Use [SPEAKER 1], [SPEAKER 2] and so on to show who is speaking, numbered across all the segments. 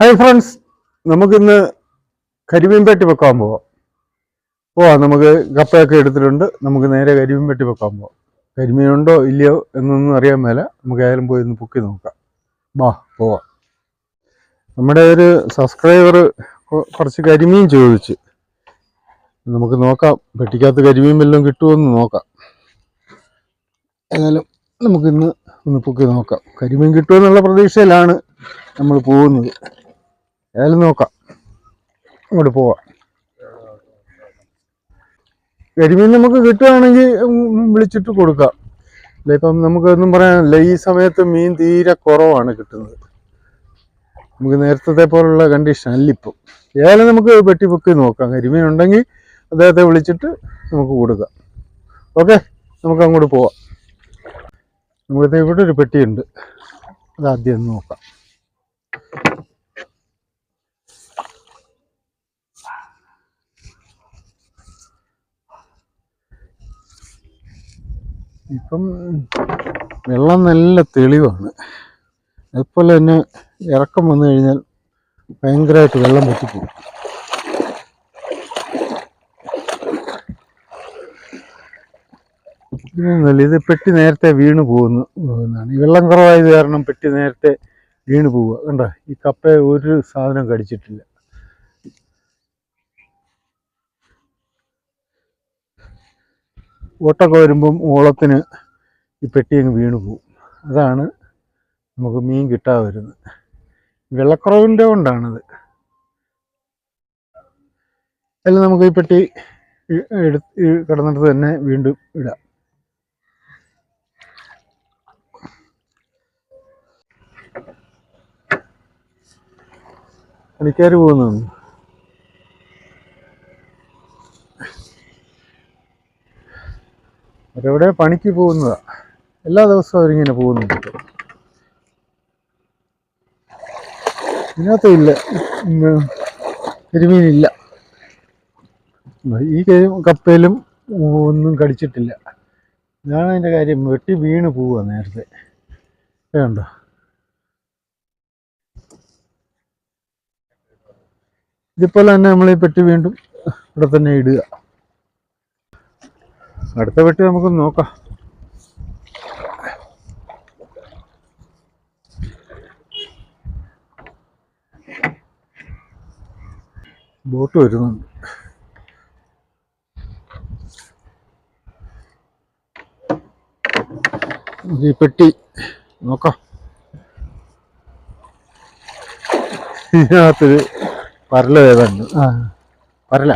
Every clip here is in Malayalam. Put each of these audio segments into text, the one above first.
[SPEAKER 1] ഹായ് ഫ്രണ്ട്സ് നമുക്കിന്ന് കരിമീൻ പെട്ടി വെക്കാൻ പോവാം. പോവാം നമുക്ക് കപ്പയൊക്കെ എടുത്തിട്ടുണ്ട്. നമുക്ക് നേരെ കരിമീൻ പെട്ടി വെക്കാൻ പോവാം. കരിമീൻ ഉണ്ടോ ഇല്ലയോ എന്നൊന്നും അറിയാൻ മേല. നമുക്ക് ആയാലും പോയി ഒന്ന് പൊക്കി നോക്കാം. വാ പോവാം. നമ്മുടെ ഒരു സബ്സ്ക്രൈബർ കുറച്ച് കരിമീൻ ചോദിച്ച്. നമുക്ക് നോക്കാം പെട്ടിക്കകത്ത് കരിമീൻ വല്ലതും കിട്ടുമെന്ന് നോക്കാം. ഏതായാലും നമുക്കിന്ന് ഒന്ന് പൊക്കി നോക്കാം. കരിമീൻ കിട്ടുമെന്നുള്ള പ്രതീക്ഷയിലാണ് നമ്മൾ പോകുന്നത്. ഏതായാലും നോക്കാം. അങ്ങോട്ട് പോവാം. കരിമീൻ നമുക്ക് കിട്ടുകയാണെങ്കിൽ വിളിച്ചിട്ട് കൊടുക്കാം. അല്ല ഇപ്പം നമുക്കൊന്നും പറയാനില്ല. ഈ സമയത്ത് മീൻ തീരെ കുറവാണ് കിട്ടുന്നത്. നമുക്ക് നേരത്തെ പോലുള്ള കണ്ടീഷൻ അല്ല ഇപ്പം. ഏതായാലും നമുക്ക് പെട്ടി പൊക്കി നോക്കാം. കരിമീൻ ഉണ്ടെങ്കിൽ അദ്ദേഹത്തെ വിളിച്ചിട്ട് നമുക്ക് കൊടുക്കാം. ഓക്കെ നമുക്ക് അങ്ങോട്ട് പോവാം. ഇവിടെ ഒരു പെട്ടിയുണ്ട്. അത് ആദ്യം നോക്കാം. ഇപ്പം വെള്ളം നല്ല തെളിവാണ്. അതുപോലെ തന്നെ ഇറക്കം വന്നു കഴിഞ്ഞാൽ ഭയങ്കരമായിട്ട് വെള്ളം പൊട്ടിപ്പോകും. ഇത് പെട്ടി നേരത്തെ വീണ് പോകുന്നു എന്നാണ്. ഈ വെള്ളം കുറവായത് കാരണം പെട്ടി നേരത്തെ വീണ് പോവുക. കണ്ടോ ഈ കപ്പ ഒരു സാധനം കടിച്ചിട്ടില്ല. ഓട്ടൊക്കെ വരുമ്പം ഓളത്തിന് ഈ പെട്ടി അങ്ങ് വീണു പോവും. അതാണ് നമുക്ക് മീൻ കിട്ടാതെ വരുന്നത്. വിളക്കുറവിന്റെ കൊണ്ടാണത്. അതിൽ നമുക്ക് ഈ പെട്ടി എടുത്ത് കിടന്നിട്ട് തന്നെ വീണ്ടും ഇടാം. പണിക്കാർ പോകുന്നതാണ് അവരെവിടെ പണിക്ക് പോകുന്നതാ. എല്ലാ ദിവസവും അവരിങ്ങനെ പോകുന്നുണ്ട് ഇതിനകത്ത് ഇല്ല. കരിമീനില്ല. ഈ കപ്പയിലും ഒന്നും കടിച്ചിട്ടില്ല. ഇതാണ് അതിന്റെ കാര്യം. വെട്ടി വീണ് പോവുക നേരത്തെ. വേണ്ട? ഇതിപ്പോൾ തന്നെ നമ്മൾ ഈ പെട്ടി വീണ്ടും ഇവിടെ തന്നെ ഇടുക. അടുത്ത പെട്ടി നമുക്ക് നോക്കാം. ബോട്ട് വരുന്നുണ്ട്. ഈ പെട്ടി നോക്കാം. ഇതിനകത്തൊരു പരല ഏതാണ്ട്. ആ പരല.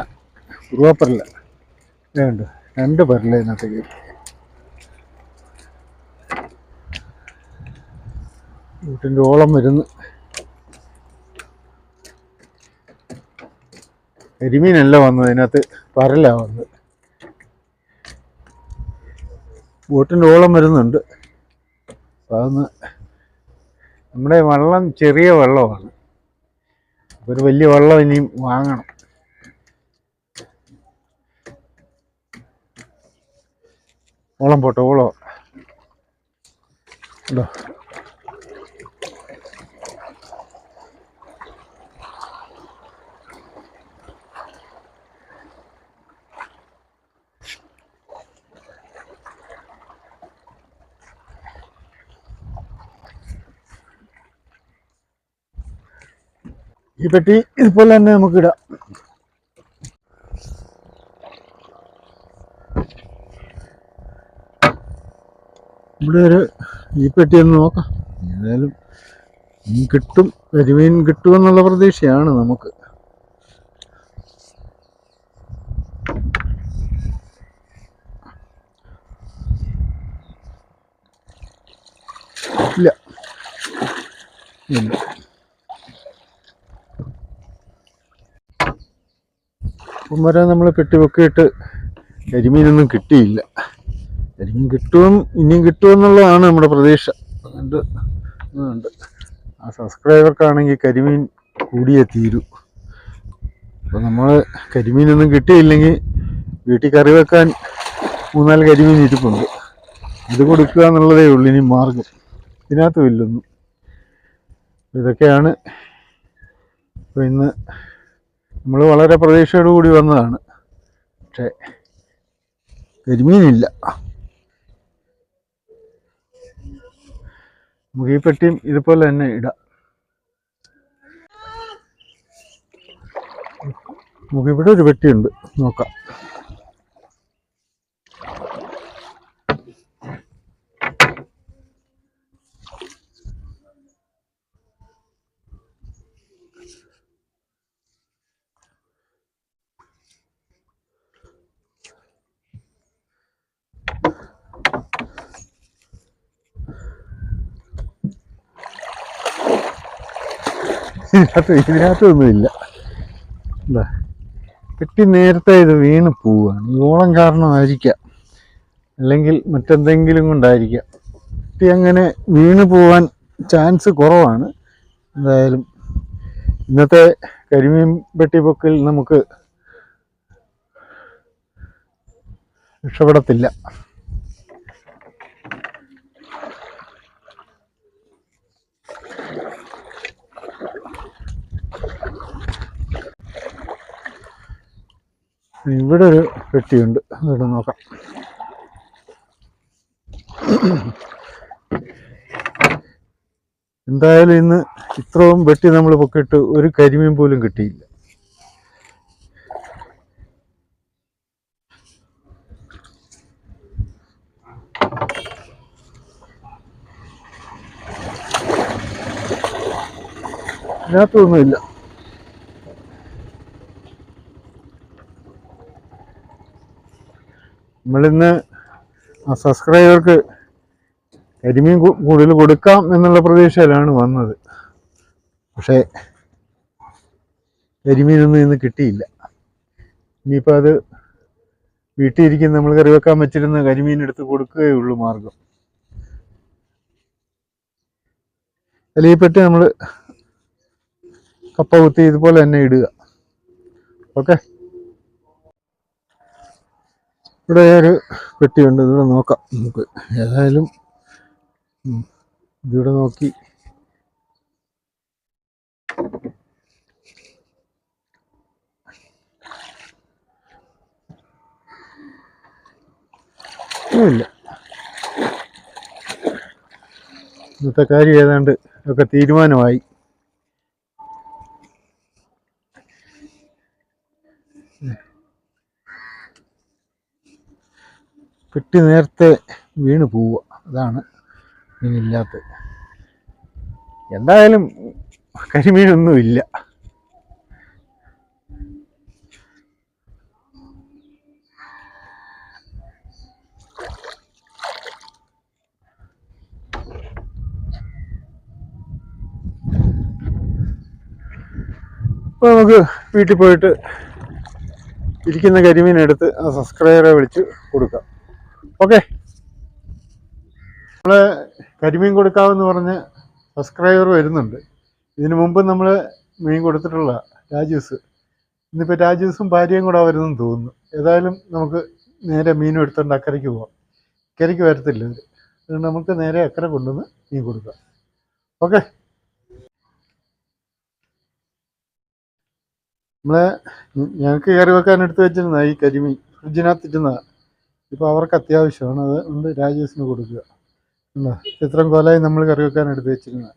[SPEAKER 1] ഉറുവപ്പരല വേണ്ട രണ്ട് പരല ഇതിനകത്തേക്ക് വീട്ടിന്റെ ഓളം വരുന്നു. എരിമീനല്ല വന്നത് ഇതിനകത്ത് പരല വന്നത്. ബോട്ടിന്റെ ഓളം വരുന്നുണ്ട്. അതൊന്ന് നമ്മുടെ വെള്ളം ചെറിയ വെള്ളമാണ്. ഒരു വലിയ വെള്ളം ഇനിയും വാങ്ങണം. ഓളം പോട്ടോ ഓളോ. ഉണ്ടോ ഈ പെട്ടി ഇതുപോലെ തന്നെ നമുക്ക് ഇടാം ഇവിടെ ഒരു ഈ പെട്ടി ഒന്ന് നോക്കാം. ഏതായാലും മീൻ കിട്ടും കരിമീൻ കിട്ടുമെന്നുള്ള പ്രതീക്ഷയാണ് നമുക്ക്. ഇല്ല. ഇല്ല. വരെ നമ്മൾ കെട്ടിവെക്കിയിട്ട് കരിമീനൊന്നും കിട്ടിയില്ല. കരിമീൻ കിട്ടും ഇനിയും കിട്ടുമെന്നുള്ളതാണ് നമ്മുടെ പ്രതീക്ഷ. അതുകൊണ്ട് ഉണ്ട് ആ സബ്സ്ക്രൈബർക്കാണെങ്കിൽ കരിമീൻ കൂടിയേ തീരൂ. അപ്പോൾ നമ്മൾ കരിമീനൊന്നും കിട്ടിയില്ലെങ്കിൽ വീട്ടിൽ കറി വെക്കാൻ മൂന്നാൽ കരിമീൻ ഇരിപ്പുണ്ട്. അത് കൊടുക്കുക എന്നുള്ളതേ ഉള്ളൂ. ഇനി മാർഗം. ഇതിനകത്തും ഇല്ലൊന്നും. ഇതൊക്കെയാണ് അപ്പോൾ ഇന്ന് നമ്മൾ വളരെ പ്രതീക്ഷയോടുകൂടി വന്നതാണ്. പക്ഷേ കരിമീനില്ല. നമുക്ക് ഈ പെട്ടിയും ഇതുപോലെ തന്നെ ഇടാം. മുഖിവിടെ ഒരു പെട്ടിയുണ്ട്. നോക്കാം. ഇതിനകത്ത് ഇതിനകത്തൊന്നുമില്ല എന്താ പെട്ടി നേരത്തെ ഇത് വീണ് പോവുകയാണ്. ഈ ഓളം കാരണമായിരിക്കാം. അല്ലെങ്കിൽ മറ്റെന്തെങ്കിലും കൊണ്ടായിരിക്കാം. പെട്ടി അങ്ങനെ വീണ് പോവാൻ ചാൻസ് കുറവാണ്. എന്തായാലും ഇന്നത്തെ കരിമീൻ പെട്ടി പൊക്കിൽ നമുക്ക് രക്ഷപ്പെടത്തില്ല. ഇവിടെ ഒരു പെട്ടിയുണ്ട്. ഇവിടെ നോക്കാം. എന്തായാലും ഇന്ന് ഇത്രയും വെട്ടി നമ്മൾ പൊക്കിയിട്ട് ഒരു കരിമീൻ പോലും കിട്ടിയില്ല. ഇതിനകത്തൊന്നുമില്ല. നമ്മളിന്ന് സബ്സ്ക്രൈബർക്ക് കരിമീൻ കൂടുതൽ കൊടുക്കാം എന്നുള്ള പ്രതീക്ഷയിലാണ് വന്നത്. പക്ഷേ കരിമീനൊന്നും ഇന്ന് കിട്ടിയില്ല. ഇനിയിപ്പോൾ അത് വീട്ടിൽ ഇരിക്കുന്ന നമ്മൾ കറി വെക്കാൻ വെച്ചിരുന്ന കരിമീൻ എടുത്ത് കൊടുക്കുകയുള്ളൂ മാർഗം. ഈ നമ്മൾ കപ്പ കുത്തി ഇതുപോലെ തന്നെ ഇടുക. ഓക്കെ? ഇവിടെ ഒരു പെട്ടിയുണ്ട് ഇവിടെ നോക്കാം നമുക്ക്. ഏതായാലും ഇതിവിടെ നോക്കി. ഇല്ല. ഇന്നത്തെ കാര്യം ഏതാണ്ട് ഒക്കെ തീരുമാനമായി. പെട്ടി നേരത്തെ വീണ് പോവുക. അതാണ് മീനില്ലാത്തത് എന്തായാലും കരിമീനൊന്നും ഇല്ല അപ്പോൾ നമുക്ക് വീട്ടിൽ പോയിട്ട് ഇരിക്കുന്ന കരിമീനെടുത്ത് ആ സബ്സ്ക്രൈബറെ വിളിച്ച് കൊടുക്കാം. ഓക്കെ. നമ്മൾ കരിമീൻ കൊടുക്കാമെന്ന് പറഞ്ഞ് സബ്സ്ക്രൈബർ വരുന്നുണ്ട്. ഇതിനു മുമ്പ് നമ്മൾ മീൻ കൊടുത്തിട്ടുള്ള രാജീവ്സ് ഇന്നിപ്പോൾ രാജീവ്സും ഭാര്യയും കൂടെ വരുന്നെന്ന് തോന്നുന്നു. ഏതായാലും നമുക്ക് നേരെ മീനും എടുത്തുകൊണ്ട് അക്കരയ്ക്ക് പോവാം. അക്കരയ്ക്ക് വരത്തില്ല അവർ അതുകൊണ്ട് നമുക്ക് നേരെ അക്കര കൊണ്ടുവന്ന് മീൻ കൊടുക്കാം. ഓക്കെ. നമ്മളെ ഞങ്ങൾക്ക് കറി വെക്കാൻ എടുത്ത് വെച്ചിരുന്ന ഈ കരിമീൻ. ഫ്രിഡ്ജിനകത്ത് ഇട്ടുന്നതാണ് ഇപ്പോൾ അവർക്ക് അത്യാവശ്യമാണ്. അത് കൊണ്ട് രാജേഷിന് കൊടുക്കുക. ചിത്രം കൊലമായി നമ്മൾ കറി വെക്കാൻ എടുത്ത് വെച്ചിരുന്നത്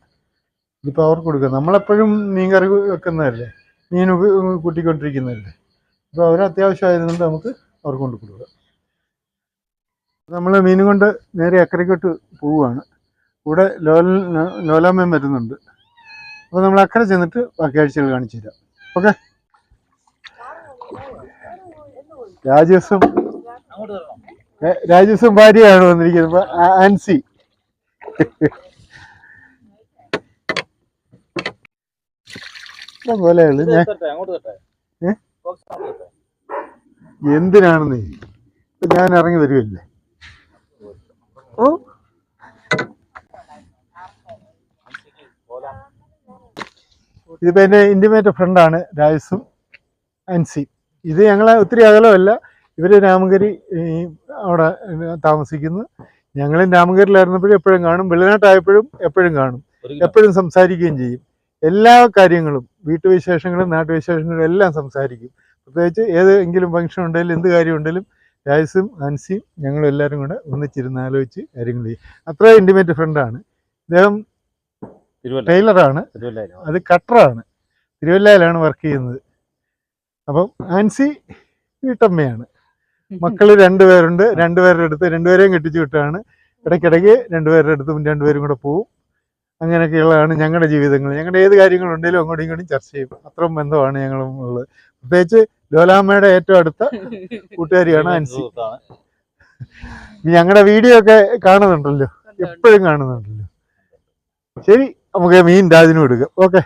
[SPEAKER 1] ഇതിപ്പോൾ അവർക്ക് കൊടുക്കുക. നമ്മളെപ്പോഴും മീൻ കറി വെക്കുന്നതല്ലേ? മീൻ കൂട്ടിക്കൊണ്ടിരിക്കുന്നതല്ലേ? ഇപ്പോൾ അവർ അത്യാവശ്യമായതുകൊണ്ട് നമുക്ക് അവർക്ക് കൊണ്ട് കൊടുക്കുക. നമ്മൾ മീൻ കൊണ്ട് നേരെ അക്കരയ്ക്കോട്ട് പോവുകയാണ്. കൂടെ ലോല ലോലാമ്മയും വരുന്നുണ്ട്. അപ്പോൾ നമ്മൾ അക്കരെ ചെന്നിട്ട് ബാക്കി ആഴ്ചകൾ കാണിച്ചു തരാം ഓക്കെ? രാജേഷും രാജേഷും ഭാര്യയാണ് വന്നിരിക്കുന്നത്. ആൻസി പോലെയുള്ളു ഞാൻ? എന്തിനാണെന്ന്? ഇപ്പൊ ഞാൻ ഇറങ്ങി വരുമല്ലേ ഓ? ഇതിപ്പോ എന്റെ ഇന്റിമേറ്റ് ഫ്രണ്ടാണ് രാജസും അൻസി ഇത് ഞങ്ങളെ ഒത്തിരി അകലമല്ല. ഇവർ രാമങ്കരി അവിടെ താമസിക്കുന്നു. ഞങ്ങളും രാമങ്കരിലായിരുന്നപ്പോഴും എപ്പോഴും കാണും. വെള്ളിനാട്ടായപ്പോഴും എപ്പോഴും കാണും. എപ്പോഴും സംസാരിക്കുകയും ചെയ്യും. എല്ലാ കാര്യങ്ങളും വീട്ടുവിശേഷങ്ങളും നാട്ടുവിശേഷങ്ങളും എല്ലാം സംസാരിക്കും. പ്രത്യേകിച്ച് ഏതെങ്കിലും ഫംഗ്ഷൻ ഉണ്ടെങ്കിലും എന്ത് കാര്യം ഉണ്ടെങ്കിലും രാജസും അൻസിയും ഞങ്ങളും എല്ലാവരും കൂടെ ഒന്നിച്ചിരുന്ന് ആലോചിച്ച് കാര്യങ്ങൾ ചെയ്യും. അത്ര ഇന്റിമേറ്റ് ഫ്രണ്ടാണ് ഇദ്ദേഹം ടൈലറാണ് അത് കട്ടറാണ് തിരുവല്ലയിലാണ് വർക്ക് ചെയ്യുന്നത്. അപ്പം ആൻസി വീട്ടമ്മയാണ്. മക്കൾ രണ്ടുപേരുണ്ട്. രണ്ടുപേരുടെ അടുത്ത് രണ്ടുപേരെയും കെട്ടിച്ചു വിട്ടാണ്. ഇടയ്ക്കിടയ്ക്ക് രണ്ടുപേരുടെ അടുത്തും രണ്ടുപേരും കൂടെ പോവും. അങ്ങനെയൊക്കെയുള്ളതാണ് ഞങ്ങളുടെ ജീവിതങ്ങൾ. ഞങ്ങളുടെ ഏത് കാര്യങ്ങളുണ്ടെങ്കിലും അങ്ങോട്ടും ഇങ്ങോട്ടും ചർച്ച ചെയ്യും. അത്രയും ബന്ധമാണ് ഞങ്ങളും ഉള്ളത്. പ്രത്യേകിച്ച് ലോലാമ്മയുടെ ഏറ്റവും അടുത്ത കൂട്ടുകാരിയാണ് അൻസി. ഞങ്ങളുടെ വീഡിയോ ഒക്കെ കാണുന്നുണ്ടല്ലോ. എപ്പോഴും കാണുന്നുണ്ടല്ലോ. ശരി നമുക്ക് മീൻ രാജിനും എടുക്കാം ഓക്കെ.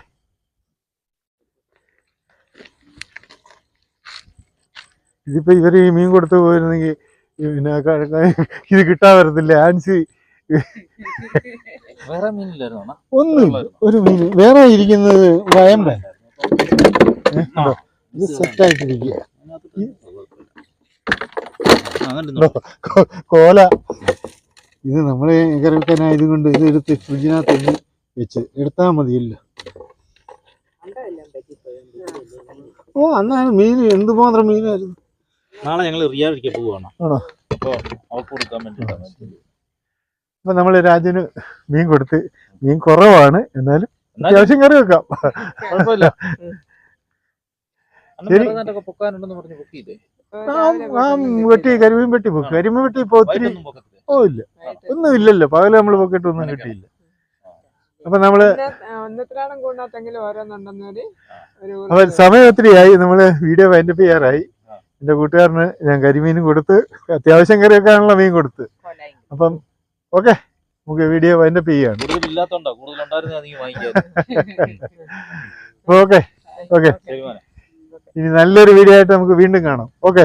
[SPEAKER 1] ഇതിപ്പോ ഇവർ ഈ മീൻ കൊടുത്തു പോയിരുന്നെങ്കിൽ പിന്നെ ഇത് കിട്ടാൻ വരത്തില്ല? ആൻസി.
[SPEAKER 2] വേറെ മീനില്ലായിരുന്നു
[SPEAKER 1] ഒന്നുമില്ല ഒരു മീൻ. വേറെ ഇരിക്കുന്നത് വയമ്പ. ഇത് സെറ്റായിട്ടിരിക്കുക കോല. ഇത് നമ്മളെ കറിവെക്കാനായത് കൊണ്ട് ഇത് എടുത്ത് ഫ്രിഡ്ജിനകത്ത് വെച്ച്. എടുത്താൽ മതിയല്ലോ. ഓ അന്നാണ് മീൻ എന്തുമാത്രം മീനായിരുന്നു?
[SPEAKER 2] നാളെ ഞങ്ങൾ റിയാലിക്ക് പോവാണ്.
[SPEAKER 1] ആണോ?
[SPEAKER 2] അപ്പോൾ അവർക്ക് കൊടുക്കാൻ വേണ്ടി
[SPEAKER 1] അപ്പൊ നമ്മൾ രാജന് മീൻ കൊടുത്ത് മീൻ കുറവാണ്. എന്നാലും അത്യാവശ്യം കറി വെക്കാം.
[SPEAKER 2] കുഴപ്പമില്ല.
[SPEAKER 1] ശരി.
[SPEAKER 2] പൊക്കാനുണ്ടെന്ന് പറഞ്ഞ് ബുക്ക് ചെയ്തേ
[SPEAKER 1] ആ ആ വെട്ടി കരിമീൻ വെട്ടി പോക്ക്. കരിമീൻ വെട്ടി ഇപ്പൊ ഒത്തിരി
[SPEAKER 2] വൈകിട്ടൊന്നും പൊക്കത്തില്ല.
[SPEAKER 1] ഓ ഇല്ല. ഒന്നും ഇല്ലല്ലോ പകൽ നമ്മൾ പോക്കറ്റ് ഒന്നും കിട്ടിയില്ല. അപ്പൊ നമ്മൾ
[SPEAKER 3] ഒന്നത്തിലാണം കൂടാത്തെങ്കിലും ഓരോന്നുണ്ടെന്നൊരു ഒരു
[SPEAKER 1] അപ്പൊ സമയം ഒത്തിരിയായി. നമ്മൾ വീഡിയോ വൈൻഡപ്പ് ചെയ്യാറായി. എന്റെ കൂട്ടുകാരന് ഞാൻ കരിമീനും കൊടുത്ത് അത്യാവശ്യം കറി വെക്കാനുള്ള മീൻ കൊടുത്ത്. അപ്പം ഓക്കെ നമുക്ക് വീഡിയോ വൈൻഡപ്പ് ചെയ്യാണ്
[SPEAKER 2] നീ വാങ്ങിക്കായിരുന്നു
[SPEAKER 1] ഓക്കെ ഓക്കെ. ഇനി നല്ലൊരു വീഡിയോ ആയിട്ട് നമുക്ക് വീണ്ടും കാണാം. ഓക്കെ.